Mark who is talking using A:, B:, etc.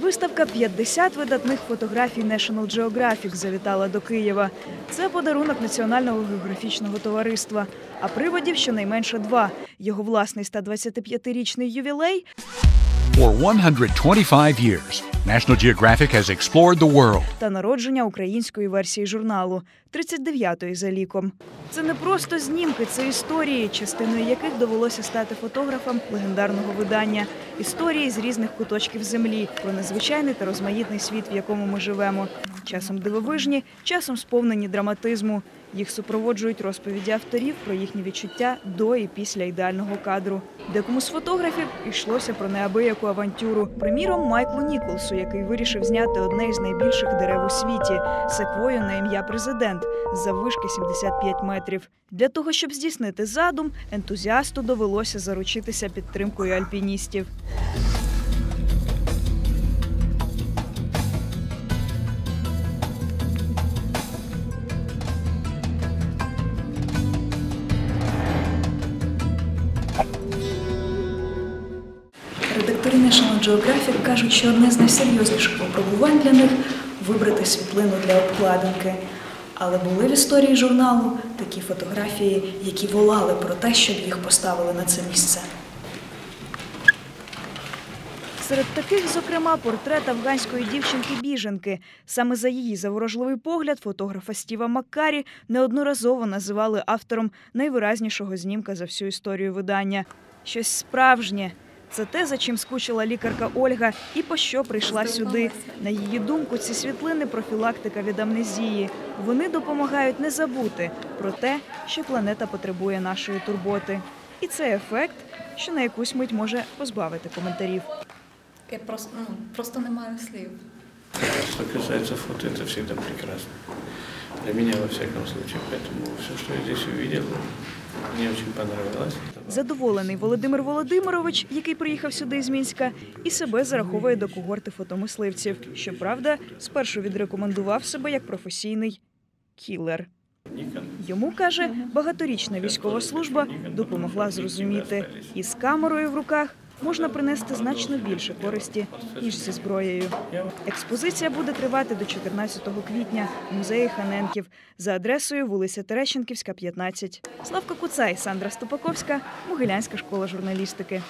A: Виставка «50 видатних фотографій National Geographic завітала до Києва. Це подарунок Національного географічного товариства. А приводів щонайменше два. Його власний 125-річний ювілей
B: For 125 years, National Geographic has explored the world.
A: та народження української версії журналу 39-ї за ліком. Це не просто знімки, це історії, частиною яких довелося стати фотографам легендарного видання. Історії з різних куточків землі про незвичайний та розмаїтний світ, в якому ми живемо. Часом дивовижні, часом сповнені драматизму. Їх супроводжують розповіді авторів про їхні відчуття до і після ідеального кадру. Декому з фотографів йшлося про неабияку авантюру. Приміром, Майклу Ніколсу, який вирішив зняти одне із найбільших дерев у світі секвою на ім'я президент з вишки 75 метрів. Для того, щоб здійснити задум, ентузіасту довелося заручитися підтримкою альпіністів. National Geographic кажуть, що одне з найсерйозніших випробувань для них вибрати світлину для обкладинки. Але були в історії журналу такі фотографії, які волали про те, щоб їх поставили на це місце. Серед таких, зокрема, портрет афганської дівчинки-біженки. Саме за її заворожливий погляд фотографа Стіва Маккарі неодноразово називали автором найвиразнішого знімка за всю історію видання. Щось справжнє. Це те, за чим скучила лікарка Ольга і по що прийшла сюди. На її думку, ці світлини профілактика від амнезії. Вони допомагають не забути про те, що планета потребує нашої турботи. І це ефект, що на якусь мить може позбавити коментарів.
C: Я просто, ну, просто не маю слів.
D: Что касается фото, это всегда прекрасно. Для меня, во всяком случае. Поэтому все, что я здесь увидел, мне очень понравилось.
A: Задоволений Володимир Володимирович, який приїхав сюди з Мінська, і себе зараховує до когорти фотомисливців. Щоправда, спершу відрекомендував себе як професійний кілер. Йому каже, багаторічна військова служба допомогла зрозуміти, із камерою в руках можна принести значно більше користі ніж зі зброєю. Експозиція буде тривати до 14 квітня в музеї Ханенків за адресою вулиця Терещенківська, 15. Славка Куцай, Сандра Ступаковська, Могилянська школа журналістики.